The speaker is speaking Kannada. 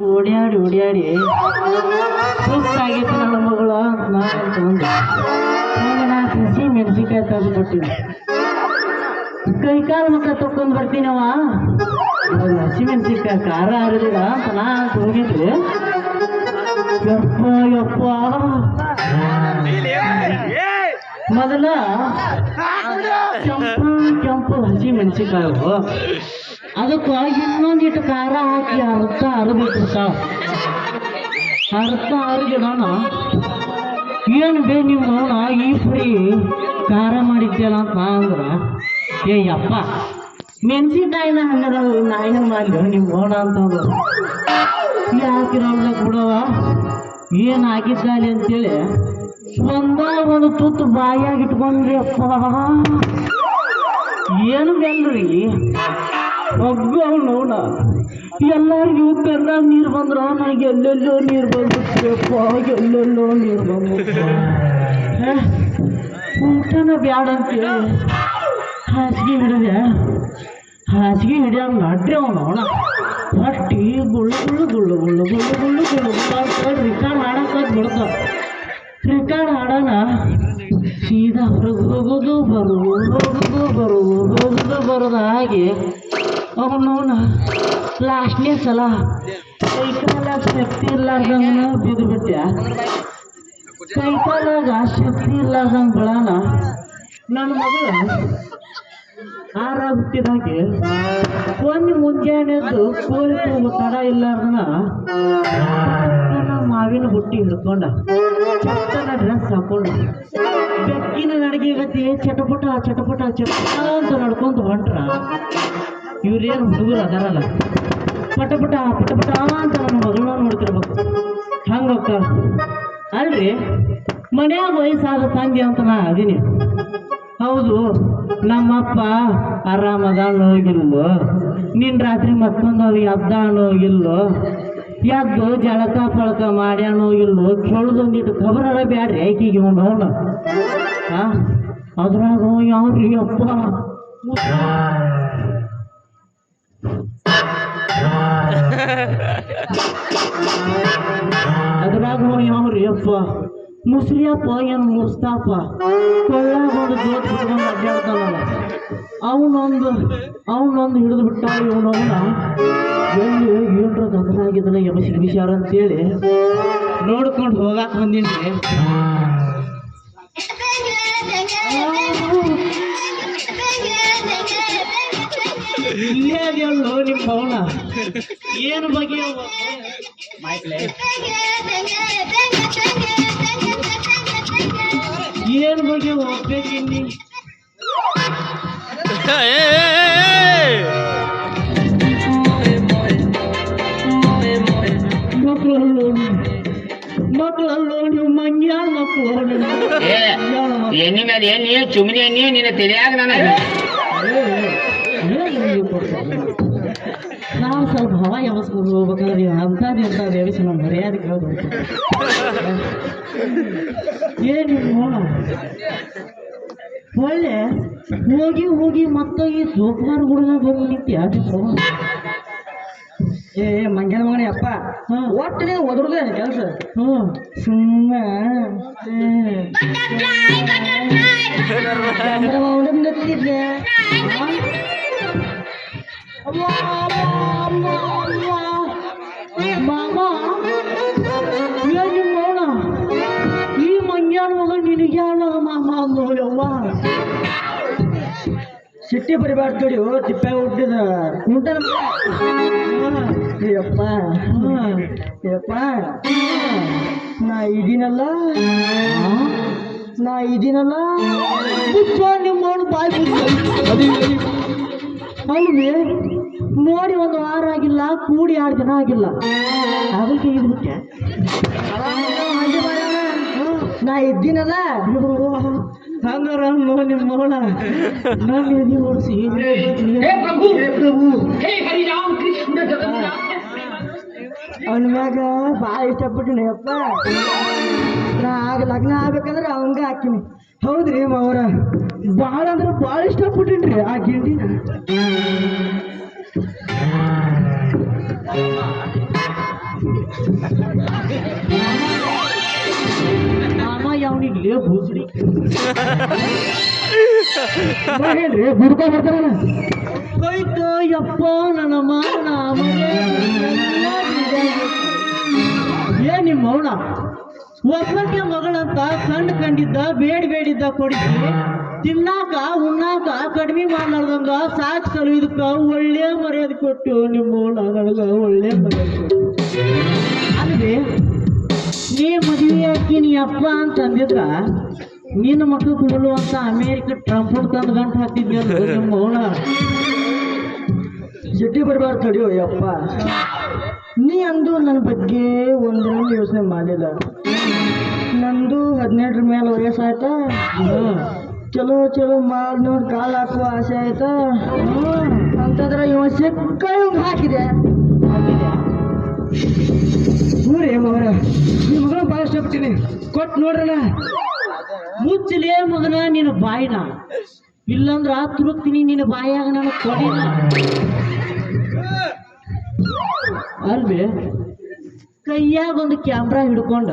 ಓಡ್ಯಾಡಿ ಓಡ್ಯಾಡಿ. ಸುಸ್ತಾಗೈತೆ ನನ್ನ ಮಗಳು. ಅಂತ ನಾನು ಅನ್ಕೊಂಡೆ ಹಂಗೆ ನಾ ಹಸಿ ಮೆಣಸಿನ್ಕಾಯಿ ತಂದು ಕೊಟ್ಟಿನಿ. ಕೈ ಕಾಲು ಮುಖ ತೊಕೊಂಡು ಬರ್ತೀನವ ಹಸಿ ಮೆಣಸಿನ್ಕಾಯಿ ಖಾರ ಆಗಲಿಲ್ಲ ಅಂತ ನಾ ಅಂತ ಹೋಗಿದ್ರಿ ಯಪ್ಪ ಯಪ್ಪ. ಮೊದಲ ಕೆಂಪು ಕೆಂಪು ಹಸಿ ಮೆಣಸಿನ್ಕಾಯಿ ಅದಕ್ಕೆ ಇನ್ನೊಂದಿಟ್ಟು ಖಾರ ಹಾಕಿ ಅರ್ಧ ಅರಬೇಕು ಸಾವು ಅರ್ಧ ಅರಗಿಡೋಣ ಏನು ಬೇ ನೀವು ನೋಡ, ಈ ಫ್ರೀ ಖಾರ ಮಾಡಿದ್ದೆಲ್ಲ ಅಂತ ನಾ ಅಂದ್ರ, ಏ ಅಪ್ಪ ಮೆಣಸಿನ್ಕಾಯಿನ ಹಂಗದ ನಾಯಿನ ಮಾಡಿದ್ರು ನೀವು ನೋಡ ಅಂತಂದ್ರು ಯಾಕಿರೋಲ್ಲ ಬಿಡವ ಏನು ಹಾಕಿದ್ದಾನೆ ಅಂತೇಳಿ ಒಂದ ಒಂದು ತುತ್ತು ಬಾಯಾಗಿಟ್ಕೊಂಡ್ರಿ ಅಪ್ಪ. ಏನು ಬೆಲ್ರಿ ಒಬ್ಬ ನೋಡ ಎಲ್ಲರಿಗೂ ಕಣ್ಣ ನೀರು ಬಂದ್ರ ನನಗೆ ಎಲ್ಲೆಲ್ಲೋ ನೀರು ಬಂದ್ಬಿಟ್ರಪ್ಪ ಎಲ್ಲೆಲ್ಲೋ ನೀರು ಬಂದ್ಬಿಟ್ಟು? ಊಟನ ಬ್ಯಾಡ ಅಂತೇಳಿ ಹಾಸಿಗೆ ಹಿಡಿದೆ. ಹಾಸಿಗೆ ಹಿಡಿಯಂಗೆ ನಡ್ರಿ ಅವ್ನು ಅವನ. ಹೊಟ್ಟಿ ಗುಳ್ಳು ಗುಳ್ಳು ಗುಳ್ಳು ಗುಳ್ಳು ಗುಳ್ಳು ಗುಳ್ಳು ಗುಳ್ಳು ಗುಳ್ಳು ರಿಕಾರ್ಡ್ ಹಾಡಕ್ಕೆ ಬಿಡ್ತಾವ ರಿಕಾರ್ಡ್ ಹಾಡೋಣ ಸೀದಾ ಹೊರಗೆ ಹೋಗೋದು ಬರೋದು ಹೋಗೋದು ಬರೋದು ಹೋಗೋದು, ಬರೋದು ಅವನವನ ಲಾಸ್ಟ್ನೇ ಸಲ ಕೈಕಾಲ ಶಕ್ತಿ ಇರ್ಲಾರ್ದಂಗ ಬಿದ್ದು ಬಿಟ್ಟೆ ಕೈಕಾಲಾಗ ಶಕ್ತಿ ಇರ್ಲಾರ್ದಂಗ ಬೆಳಣ ನನ್ನ ಮಗಳ ಆರ ಹುಟ್ಟಿದಾಗೆ ಒಂದು ಮುಂಜಾನೆ ಎದ್ದು ಕೋಳಿ ಕೂಗು ತಡ ಇಲ್ಲಾರ್ದನ ಮಾವಿನ ಬುಟ್ಟಿ ಹಿಡ್ಕೊಂಡ ಚಟ್ಟನ ಡ್ರೆಸ್ ಹಾಕೊಂಡು ಬೆಕ್ಕಿನ ನಡಿಗೆ ಗತಿ ಚಟಪಟ ಚಟಪಟ ಚಟಪಟ ಅಂತ ನಡ್ಕೊಂಡು ಹೊಂಟ್ರ. ಇವ್ರೇನು ಹುಡುಗರು ಅದಾರಲ್ಲ? ಪಟಪಟ ಪಟಪಟ ಅಂತ ನನ್ನ ಮಗಳನ್ನ ನೋಡ್ತಿರ್ಬೇಕು. ಹಂಗಕ್ಕ ಅಲ್ರಿ? ಮನ್ಯಾಗ ವಯಸ್ಸಾದ ತಂದೆ ಅಂತ ನಾ ಅದೀನಿ. ಹೌದು, ನಮ್ಮಪ್ಪ ಆರಾಮದಾನೋ ಇಲ್ಲೋ ನಿನ್ನ ರಾತ್ರಿ ಮತ್ತೊಂದು ಎದ್ದಾನೋ ಇಲ್ಲೋ ಎದ್ದು ಜಳಕ ಪಳಕ ಮಾಡ್ಯಾನೋ ಇಲ್ಲೋ ಕೇಳೋದೊಂದಿಟ್ಟು ಖಬರರ ಬ್ಯಾಡ್ರಿ ಐಕಿಗೆ ಅವನು ಹಾ ಅದ್ರಾಗ ಯಾವ್ರಿ ಅಪ್ಪ ಅದ್ರಾಗ ಯಾವ್ರಿ ಅಪ್ಪ ಮುಸ್ಲಿಯಪ್ಪ ಏನು ಮುಸ್ತಾಪ ಕೊಳ್ಳಾಗ ಒಂದು ಅವನೊಂದು ಅವನೊಂದು ಹಿಡಿದು ಬಿಟ್ಟ ಇವನವನ ಎಲ್ಲಿ ಏನ್ರ ಗಗನಾಗಿದ್ದಲ್ಲ ಯಮಶಿ ವಿಚಾರ ಅಂತೇಳಿ ನೋಡ್ಕೊಂಡು ಹೋಗಾಕ ಬಂದಿನ್ರಿ ಇಲ್ಲೇ ಅದೇಳು ಅವನ ಏನು ಬಗ್ಗೆ ಏನು ಬಗ್ಗೆ ಹೋಗ್ಬೇಕಿನ್ನಿ ಮಕ್ಕಳಲ್ಲೋ ಮಕ್ಕಳಲ್ಲೋ ನೀವು ಮಂಗ್ಯಾಳ ಮಕ್ಕಳು ಎಣ್ಣೆ ಮೇಲೆ ಎಣ್ಣಿ ಚುಮ್ನಿ ಎಣ್ಣೆ ನಿನ್ನ ತಿಳಿಯಾಗ ನನಗೆ ಹವಾ ಯಾವಸ್ಕೊಂಡು ಹೋಗ್ಬೇಕಾದ್ರೆ ನೀವು ಅಂತ ದಿವಸ ದೇವಿಸಿ ನಾನು ಮರ್ಯಾದಕ್ಕೆ ಕೇಳೋದು ಏನು ನೋಡ? ಒಳ್ಳೆ ಹೋಗಿ ಹೋಗಿ ಮತ್ತೆ ಈ ಸೋಕುಮಾರ್ ಹುಡುಗ ಬಂದು ನಿಂತ್ಯ? ಏ ಮಂಗ್ಯನ ಮಗನೇ ಅಪ್ಪ. ಹಾಂ. ಒಟ್ಟು ನೀವು ಒದ್ರದ ಕೆಲಸ? ಹ್ಞೂ ಸುಮ್ಮನೆ ನಿಂತಿದ್ದೆ ಏನು ನೋಡ ಈ ಮಂಗ್ಯಾನ ಮಗ ನಿನಗೆ ಯಾವಾಗ ಮಾಮ ಅಂದ್ರು ಯವ್ವ ಸಿಟ್ಟಿ ಬರಿಬಾರ್ದು ತಿಪ್ಪ ಹುಟ್ಟಿದ ಕುಂಟನ ಯಪ್ಪ ಯಪ್ಪ ನಾ ಇದೀನಲ್ಲ ನಾ ಇದೀನಲ್ಲ ನಿಮ್ಮ ಬಾಯ್ ಬಾಯಿ ಅಲ್ವೇ ನೋಡಿ ಒಂದು ವಾರ ಆಗಿಲ್ಲ ಕೂಡಿ ಎರಡು ದಿನ ಆಗಿಲ್ಲ. ಅದಕ್ಕೆ ಇದ್ಬಿಟ್ಟೆ ನಾ ಇದ್ದೀನಲ್ಲ ಹಂಗಾರ ನೋ ನಿಮ್ಮ ಮಗಳ ಎದಿ ಓಡಿಸಿ. ಅವನ ಮ್ಯಾಗ ಭಾಳ ಇಷ್ಟಪಟ್ಟಿನಿ ಅಪ್ಪ. ನಾ ಆಗ ಲಗ್ನ ಆಗ್ಬೇಕಂದ್ರೆ ಅವಂಗ ಹಾಕಿನಿ. ಹೌದ್ರಿ ಮಾವರ ಭಾಳ ಅಂದ್ರೆ ಭಾಳ ಇಷ್ಟಪಟ್ಟಿನ್ರಿ ಆ ಗಿಂಡಿನ ಮಾಮ ಯಾವನಿಗ್ಲೇ ಬೂಸ್ಡಿ ಹೇಳ್ರಿ ಬಿಡ್ಕೊ ಬರ್ತಾರಲ್ಲ ಹೋಯ್ತು ಯಪ್ಪ ನನ್ನ ಮಾನ. ಏ ನಿಮ್ಮ ಮೌನ ಒಬ್ಬಕ್ಕೆ ಮಗಳಂತ ಕಂಡು ಕಂಡಿದ್ದ, ಬೇಡ ಬೇಡಿದ್ದ ಕೊಡಿಸಿ ತಿನ್ನಾಕ, ಉಣ್ಣಾಕ ಕಡಿಮೆ ಮಾಡ್ಲಾರ್ದಂಗ ಸಾಕ್ ಇದಕ್ಕ ಒಳ್ಳೆ ಮರ್ಯಾದೆ ಕೊಟ್ಟು ನಿಮ್ಮ ಒಳ್ಳೆ ಮರ್ಯಾದೆ ಅಲ್ವೇ ನೀ ಮದುವೆ ಹಾಕಿ ನೀ ಅಪ್ಪ ಅಂತ ಅಂದಿದ್ರ ನಿನ್ನ ಮಕ್ಕಳು ಹೋಲುವಂತ ಅಮೇರಿಕ ಟ್ರಂಪ್ ತಂದು ಗಂಟು ಹಾಕಿದ್ದೆ ನಿಮ್ಮ ಮೌನ ಜಟ್ಟಿ ಬರಬಾರ್ದು ತಡಿಯೋ ಯಪ್ಪ ನೀ ಅಂದು ನನ್ನ ಬಗ್ಗೆ ಒಂದು ಯೋಚನೆ ಮಾಡಿಲ್ಲ. ನಂದು ಹದಿನೆಂಟರ ಮೇಲೆ ವಯಸ್ಸಾಯ್ತಾ. ಚಲೋ ಚಲೋ ಮಾಡಿ ನೋಡಿ ಕಾಲು ಹಾಕುವ ಆಸೆ ಆಯ್ತಾ. ಅಂತಂದ್ರೆ ಇವ ಸಿಕ್ಕ ಹಾಕಿದೆ. ಹ್ಞೂ ಮಗನ ನಿಮ್ಮ ಮಗನ ಭಾಳ ಇಷ್ಟಪಟ್ಟಿನಿ ಕೊಟ್ಟು ನೋಡ್ರಣ. ಮುಚ್ಚಲೇ ಮಗನ ನಿನ್ನ ಬಾಯಿನ. ಇಲ್ಲಂದ್ರ ತುರುಕ್ತೀನಿ ನಿನ್ನ ಬಾಯಾಗ ನಾನು ಕೊಡಿನ ಅಲ್ವೇ ಕೈಯಾಗ ಒಂದು ಕ್ಯಾಮ್ರಾ ಹಿಡ್ಕೊಂಡ